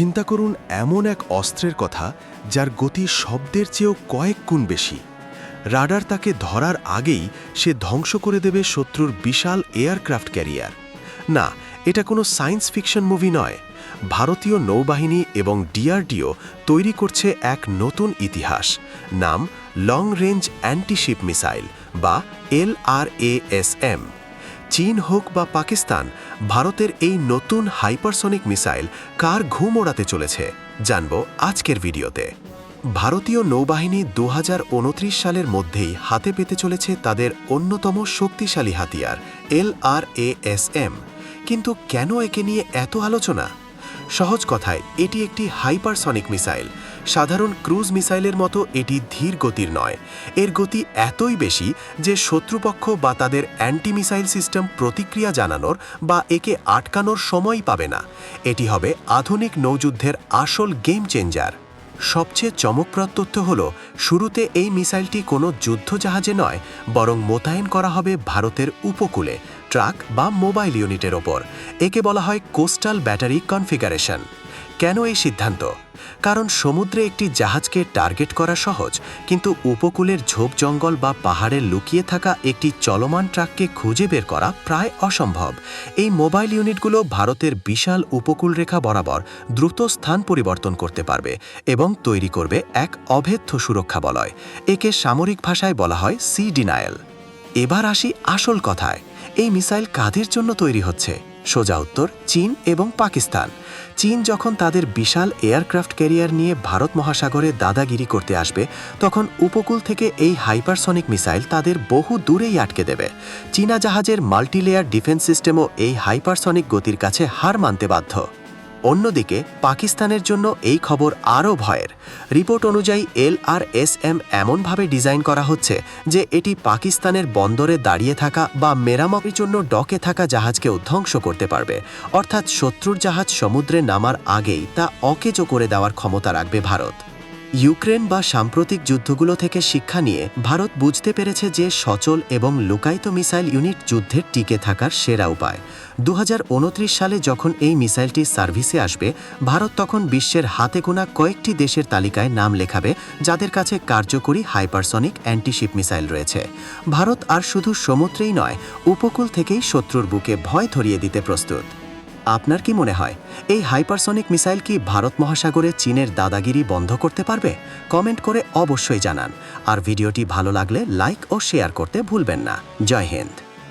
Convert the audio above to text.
চিন্তা করুন এমন এক অস্ত্রের কথা যার গতি শব্দের চেয়েও কয়েক গুণ বেশি। রাডার তাকে ধরার আগেই সে ধ্বংস করে দেবে শত্রুর বিশাল এয়ারক্রাফট ক্যারিয়ার। না, এটা কোনো সায়েন্স ফিকশন মুভি নয়। ভারতীয় নৌবাহিনী এবং ডিআরডিও তৈরি করছে এক নতুন ইতিহাস। নাম লং রেঞ্জ অ্যান্টিশিপ মিসাইল বা এলআরএএসএম চীন হোক বা পাকিস্তান, ভারতের এই নতুন হাইপারসনিক মিসাইল কার ঘুম ওড়াতে চলেছে, জানব আজকের ভিডিওতে। ভারতীয় নৌবাহিনী দু হাজার উনত্রিশ সালের মধ্যেই হাতে পেতে চলেছে তাদের অন্যতম শক্তিশালী হাতিয়ার এলআরএএসএম কিন্তু কেন একে নিয়ে এত আলোচনা? সহজ কথায়, এটি একটি হাইপারসনিক মিসাইল সাধারণ ক্রুজ মিসাইলের মতো এটি ধীর গতির নয়। এর গতি এতই বেশি যে শত্রুপক্ষ বা তাদের অ্যান্টি মিসাইল সিস্টেম প্রতিক্রিয়া জানানোর বা একে আটকানোর সময়ই পাবে না। এটি হবে আধুনিক নৌযুদ্ধের আসল গেম চেঞ্জার। সবচেয়ে চমকপ্রদ তথ্য হল, শুরুতে এই মিসাইলটি কোনো যুদ্ধজাহাজে নয়, বরং মোতায়েন করা হবে ভারতের উপকূলে, ট্রাক বা মোবাইল ইউনিটের ওপর। একে বলা হয় কোস্টাল ব্যাটারি কনফিগারেশন। কেন এই সিদ্ধান্ত? কারণ সমুদ্রে একটি জাহাজকে টার্গেট করা সহজ, কিন্তু উপকূলের ঝোপ জঙ্গল বা পাহাড়ে লুকিয়ে থাকা একটি চলমান ট্রাককে খুঁজে বের করা প্রায় অসম্ভব। এই মোবাইল ইউনিটগুলো ভারতের বিশাল উপকূল রেখা বরাবর দ্রুত স্থান পরিবর্তন করতে পারবে এবং তৈরি করবে এক অভেদ্য সুরক্ষা বলয় একে সামরিক ভাষায় বলা হয় সি ডিনায়েল এবার আসি আসল কথায়, এই মিসাইল কাদের জন্য তৈরি হচ্ছে? সোজা উত্তর, চীন এবং পাকিস্তান। চীন যখন তাদের বিশাল এয়ারক্রাফট ক্যারিয়ার নিয়ে ভারত মহাসাগরে দাদাগিরি করতে আসবে, তখন উপকূল থেকে এই হাইপারসনিক মিসাইল তাদের বহু দূরেই আটকে দেবে। চীনা জাহাজের মাল্টিলেয়ার ডিফেন্স সিস্টেমও এই হাইপারসনিক গতির কাছে হার মানতে বাধ্য। অন্যদিকে পাকিস্তানের জন্য এই খবর আরও ভয়ের। রিপোর্ট অনুযায়ী এল আর এস এম এমনভাবে ডিজাইন করা হচ্ছে যে এটি পাকিস্তানের বন্দরে দাঁড়িয়ে থাকা বা মেরামতির জন্য ডকে থাকা জাহাজকে ধ্বংস করতে পারবে। অর্থাৎ শত্রুর জাহাজ সমুদ্রে নামার আগেই তা অকেজো করে দেওয়ার ক্ষমতা রাখবে ভারত। ইউক্রেন বা সাম্প্রতিক যুদ্ধগুলো থেকে শিক্ষা নিয়ে ভারত বুঝতে পেরেছে যে সচল এবং লুকায়িত মিসাইল ইউনিট যুদ্ধের টিকে থাকার সেরা উপায়। দু হাজার উনত্রিশ সালে যখন এই মিসাইলটি সার্ভিসে আসবে, ভারত তখন বিশ্বের হাতে গোনা কয়েকটি দেশের তালিকায় নাম লেখাবে, যাদের কাছে কার্যকরী হাইপারসনিক অ্যান্টিশিপ মিসাইল রয়েছে। ভারত আর শুধু সমুদ্রেই নয়, উপকূল থেকেই শত্রুর বুকে ভয় ধরিয়ে দিতে প্রস্তুত। আপনার কি মনে হয়, এই হাইপারসনিক মিসাইল কি ভারত মহাসাগরে চীনের দাদাগিরি বন্ধ করতে পারবে? কমেন্ট করে অবশ্যই জানান। আর ভিডিওটি ভালো লাগলে লাইক ও শেয়ার করতে ভুলবেন না। জয় হিন্দ।